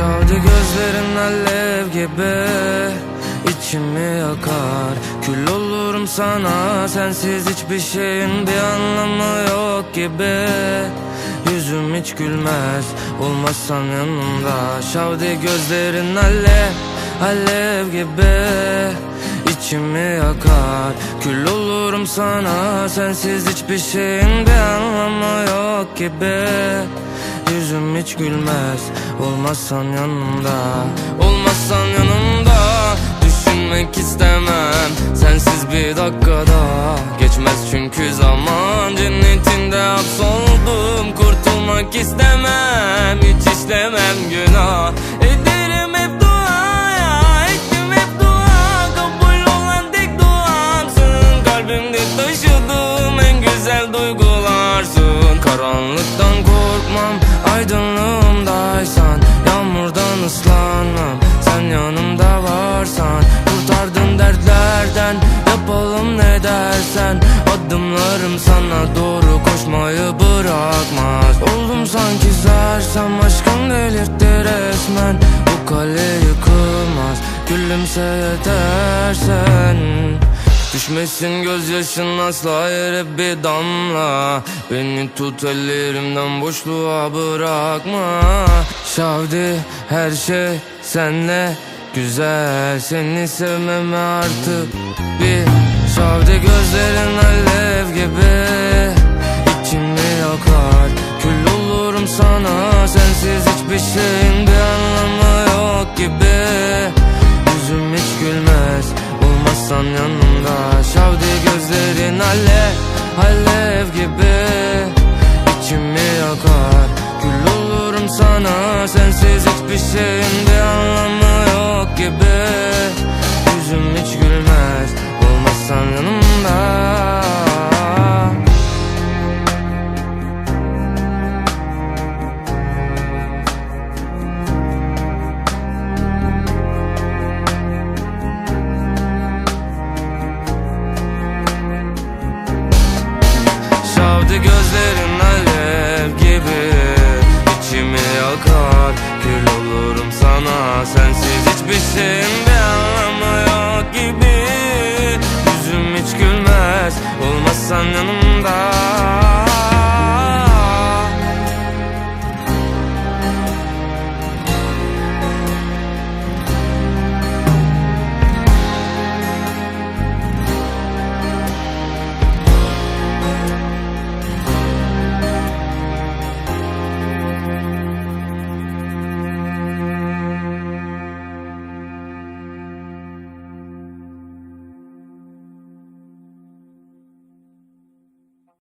Şavdi gözlerin alev gibi içimi yakar. Kül olurum sana sensiz hiçbir şeyin bir anlamı yok gibi. Yüzüm hiç gülmez olmazsan yanımda. Şavdi gözlerin alev alev gibi içimi yakar. Kül olurum sana sensiz hiçbir şeyin bir anlamı yok gibi Yüzüm hiç gülmez. Olmazsan yanımda Olmazsan yanımda. Düşünmek istemem Sensiz bir dakikada Geçmez çünkü zaman Cennetinde hapsoldum. Kurtulmak istemem Hiç işlemem günah Karanlıktan korkmam Aydınlığımdaysan Yağmurdan ıslanmam. Sen yanımda varsan Kurtardın dertlerden Yapalım ne dersen. Adımlarım sana doğru koşmayı bırakmaz. Oldum sanki sersem Aşkım delirtti resmen. Bu kale yıkılmaz Gülümse yetersen Düşmesin gözyaşın asla yere bir damla. Beni tut ellerimden boşluğa bırakma. Şavdi her şey senle güzel. Seni sevmeme artık bir Şavdi. Gözlerin alev gibi alev alev gibi. İçimi yakar. Kül olurum sana sensiz hiçbir şeyin Şavdi gözlerin alev gibi içimi yakar. Kül olurum sana Sensiz hiçbir şeyin bir anlamı yok gibi. Yüzüm hiç gülmez Olmazsan yanımda